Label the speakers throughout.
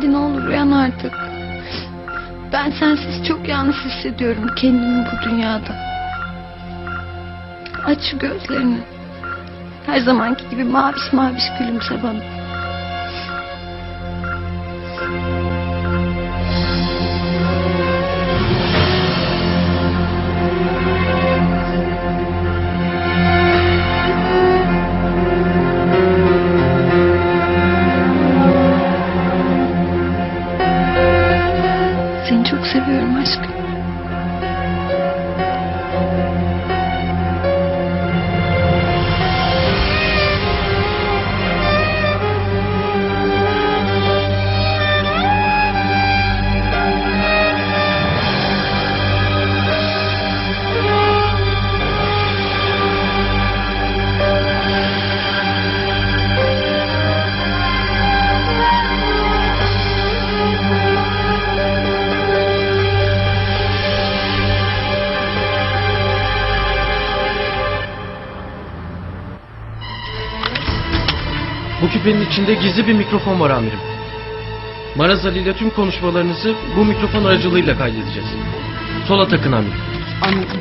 Speaker 1: Hadi ne olur uyan artık. Ben sensiz çok yalnız hissediyorum kendimi bu dünyada. Aç şu gözlerini. Her zamanki gibi maviş maviş gülümse bana.
Speaker 2: Küpenin içinde gizli bir mikrofon var amirim. Maraz Ali ile tüm konuşmalarınızı bu mikrofon aracılığıyla kaydedeceğiz. Sola takın amirim.
Speaker 3: Anladım.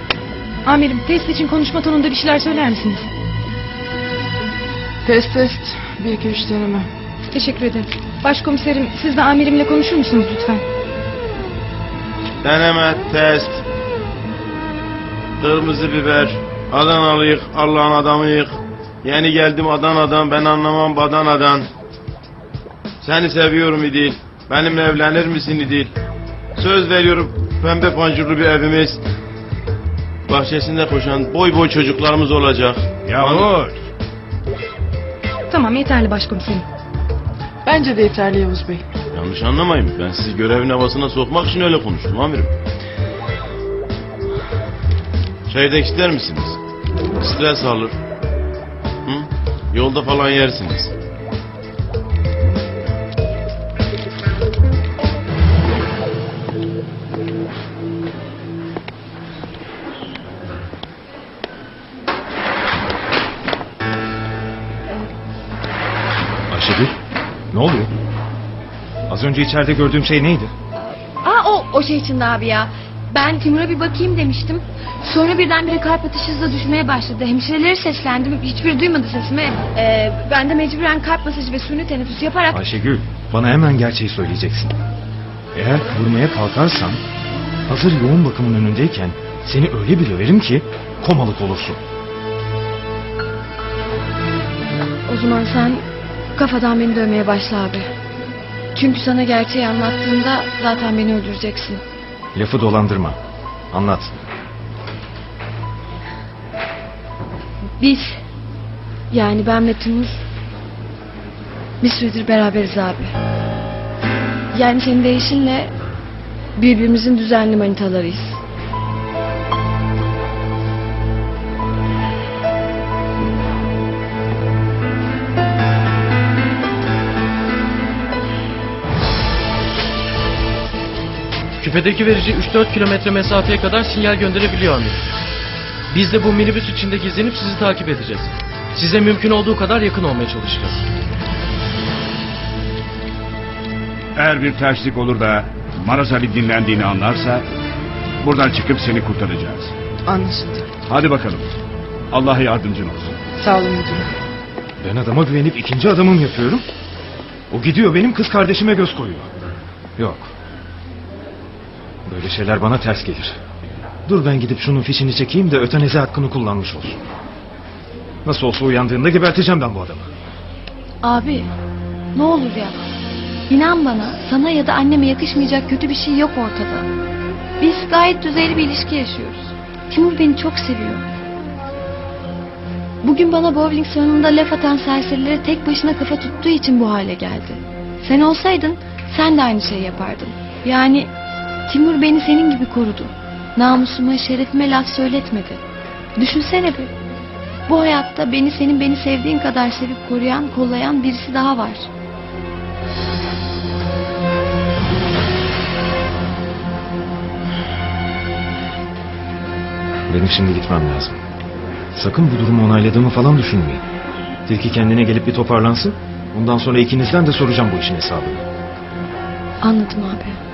Speaker 3: Amirim test için konuşma tonunda bir şeyler söyler misiniz?
Speaker 4: Test test. Bir iki üç deneme.
Speaker 3: Teşekkür ederim. Başkomiserim siz de amirimle konuşur musunuz lütfen?
Speaker 5: Deneme test. Kırmızı biber. Adanalıyık. Allah'ın adamıyık. Yeni geldim Adana'dan. Ben anlamam Badana'dan. Seni seviyorum İdil. Benimle evlenir misin İdil? Söz veriyorum pembe pancurlu bir evimiz. Bahçesinde koşan boy boy çocuklarımız olacak.
Speaker 6: Yavuz.
Speaker 3: Tamam yeterli başkomiserim.
Speaker 4: Bence de yeterli Yavuz Bey.
Speaker 5: Yanlış anlamayın. Ben sizi görevin havasına sokmak için öyle konuştum amirim. Çeyrek ister misiniz? Stres alır. Yolda falan yersiniz.
Speaker 6: Ayşegül. Ne oluyor? Az önce içeride gördüğüm şey neydi?
Speaker 1: Aa o, o şey için abi ya. Ben Timur'a bir bakayım demiştim. Sonra birdenbire kalp atışı hızla düşmeye başladı. Hemşireleri seslendim. Hiçbiri duymadı sesimi. Ee, ben de mecburen kalp masajı ve suni teneffüs yaparak...
Speaker 6: Ayşegül. Bana hemen gerçeği söyleyeceksin. Eğer vurmaya kalkarsan hazır yoğun bakımın önündeyken seni öyle bir döverim ki komalık olursun.
Speaker 1: O zaman sen kafadan beni dövmeye başla abi. Çünkü sana gerçeği anlattığımda zaten beni öldüreceksin.
Speaker 6: Lafı dolandırma. Anlat.
Speaker 1: Biz yani ben Timur bir süredir beraberiz abi. Yani senin değişinle birbirimizin düzenli manitalarıyız.
Speaker 2: Küpedeki verici 3-4 kilometre mesafeye kadar sinyal gönderebiliyor amirim. Biz de bu minibüs içinde gizlenip sizi takip edeceğiz. Size mümkün olduğu kadar yakın olmaya çalışacağız.
Speaker 7: Eğer bir terslik olur da Maraz Ali dinlendiğini anlarsa buradan çıkıp seni kurtaracağız.
Speaker 4: Anlaşıldı.
Speaker 7: Hadi bakalım. Allah yardımcın olsun.
Speaker 4: Sağ olun müdürüm.
Speaker 6: Ben adama güvenip ikinci adamım yapıyorum. O gidiyor benim kız kardeşime göz koyuyor. Yok. Böyle şeyler bana ters gelir. Dur ben gidip şunun fişini çekeyim de ötenezi hakkını kullanmış olsun. Nasıl olsa uyandığında geberteceğim ben bu adamı.
Speaker 1: Abi ne olur ya. İnan bana sana ya da anneme yakışmayacak kötü bir şey yok ortada. Biz gayet düzeyli bir ilişki yaşıyoruz. Timur beni çok seviyor. Bugün bana bowling salonunda laf atan serserilere tek başına kafa tuttuğu için bu hale geldi. Sen olsaydın sen de aynı şeyi yapardın. Yani Timur beni senin gibi korudu. Namusuma, şerefime laf söyletmedi. Düşünsene bir. Bu hayatta beni senin beni sevdiğin kadar sevip koruyan, kollayan birisi daha var.
Speaker 6: Benim şimdi gitmem lazım. Sakın bu durumu onayladığımı falan düşünmeyin. Tilki kendine gelip bir toparlansın. Ondan sonra ikinizden de soracağım bu işin hesabını.
Speaker 1: Anladım abi.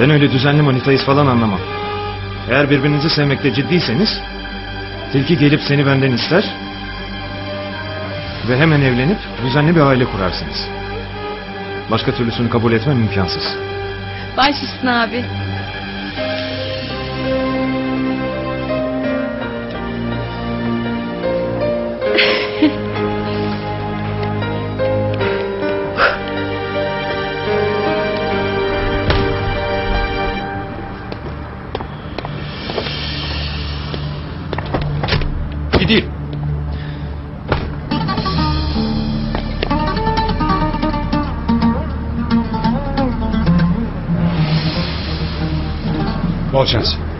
Speaker 6: Ben öyle düzenli manitayız falan anlamam. Eğer birbirinizi sevmekte ciddiyseniz... Tilki gelip seni benden ister... Ve hemen evlenip düzenli bir aile kurarsınız. Başka türlüsünü kabul etmem imkansız.
Speaker 1: Baş üstüne abi.
Speaker 7: Ball
Speaker 3: chance.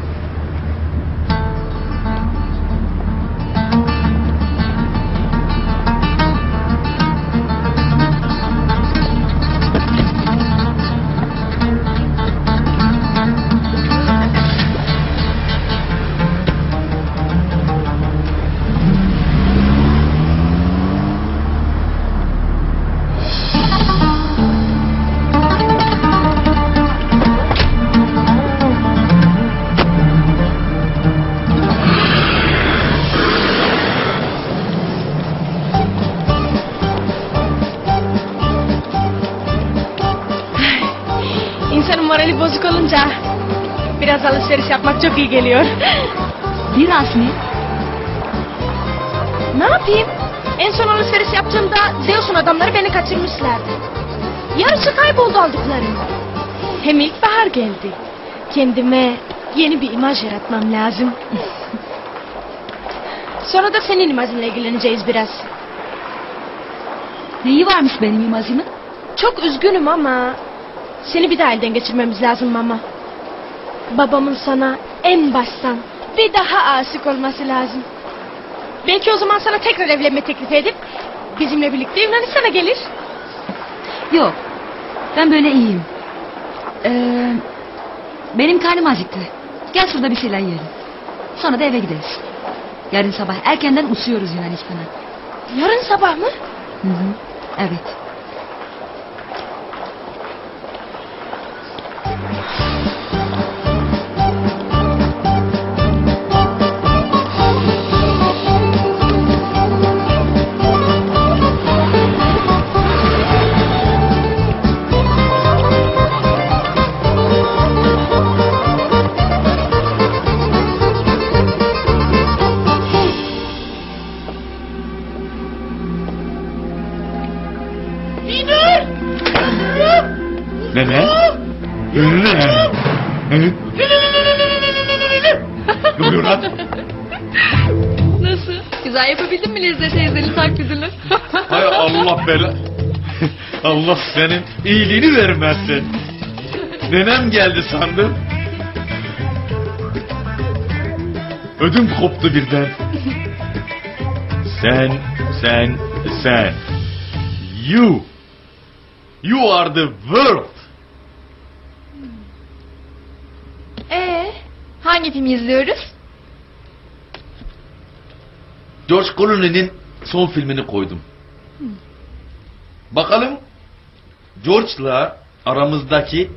Speaker 3: Morali bozuk olunca biraz alışveriş yapmak çok iyi geliyor.
Speaker 1: Biraz mı?
Speaker 3: ne yapayım? En son alışveriş yaptığımda Zeus'un adamları beni kaçırmışlardı. Yarısı kayboldu aldıklarında. Hem ilkbahar geldi. Kendime yeni bir imaj yaratmam lazım. Sonra da senin imajınla ilgileneceğiz biraz.
Speaker 1: Neyi varmış benim imajımın?
Speaker 3: Çok üzgünüm ama seni bir daha elden geçirmemiz lazım mama. Babamın sana en baştan bir daha aşık olması lazım. Belki o zaman sana tekrar evlenme teklif edip bizimle birlikte Yunanistan'a gelir.
Speaker 1: Yok. Ben böyle iyiyim. Ee, benim karnım acıktı. Gel şurada bir şeyler yiyelim. Sonra da eve gideriz. Yarın sabah erkenden uçuyoruz Yunanistan'a.
Speaker 3: Yarın sabah mı?
Speaker 1: Hı hı. Evet. Nasıl? Güzel yapabildin mi Lezzet teyzenin taklidini?
Speaker 7: Hay Allah bela. Allah senin iyiliğini vermezsin. Nenem geldi sandım. Ödüm koptu birden. Sen, sen, sen. You. You are the world.
Speaker 1: Ee, hangi filmi izliyoruz?
Speaker 8: George Clooney'nin son filmini koydum. Bakalım George'la aramızdaki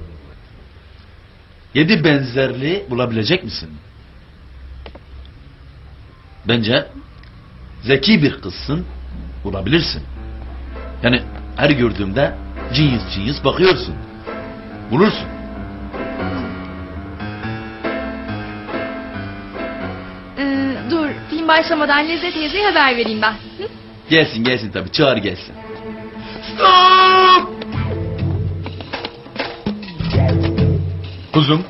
Speaker 8: yedi benzerliği bulabilecek misin? Bence zeki bir kızsın, bulabilirsin. Yani her gördüğümde genius genius bakıyorsun. Bulursun.
Speaker 1: Başlamadan Lezzet teyzeye haber vereyim ben. Hı?
Speaker 8: Gelsin gelsin tabii çağır gelsin. Kuzum,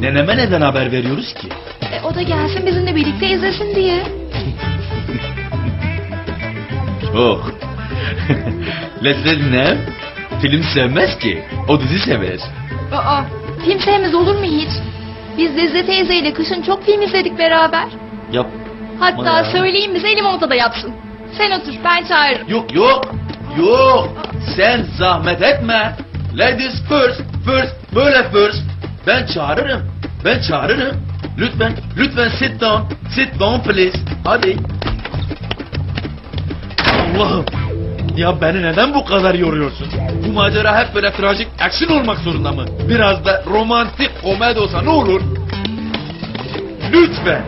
Speaker 8: neneme neden haber veriyoruz ki?
Speaker 1: E, o da gelsin bizimle birlikte izlesin diye.
Speaker 8: Çok. Lezzet ne? Film sevmez ki. O dizi sever.
Speaker 1: Aa, film sevmez olur mu hiç? Biz Lezzet teyzeyle kışın çok film izledik beraber.
Speaker 8: Yap.
Speaker 1: Hatta
Speaker 8: ya.
Speaker 1: söyleyeyim bize limonata da yapsın. Sen otur ben çağırırım.
Speaker 8: Yok yok. Yok. Sen zahmet etme. Ladies first. First. Böyle first. Ben çağırırım. Ben çağırırım. Lütfen. Lütfen sit down. Sit down please. Hadi. Allah'ım. Ya beni neden bu kadar yoruyorsun? Bu macera hep böyle trajik action olmak zorunda mı? Biraz da romantik komedi olsa ne olur? Lütfen.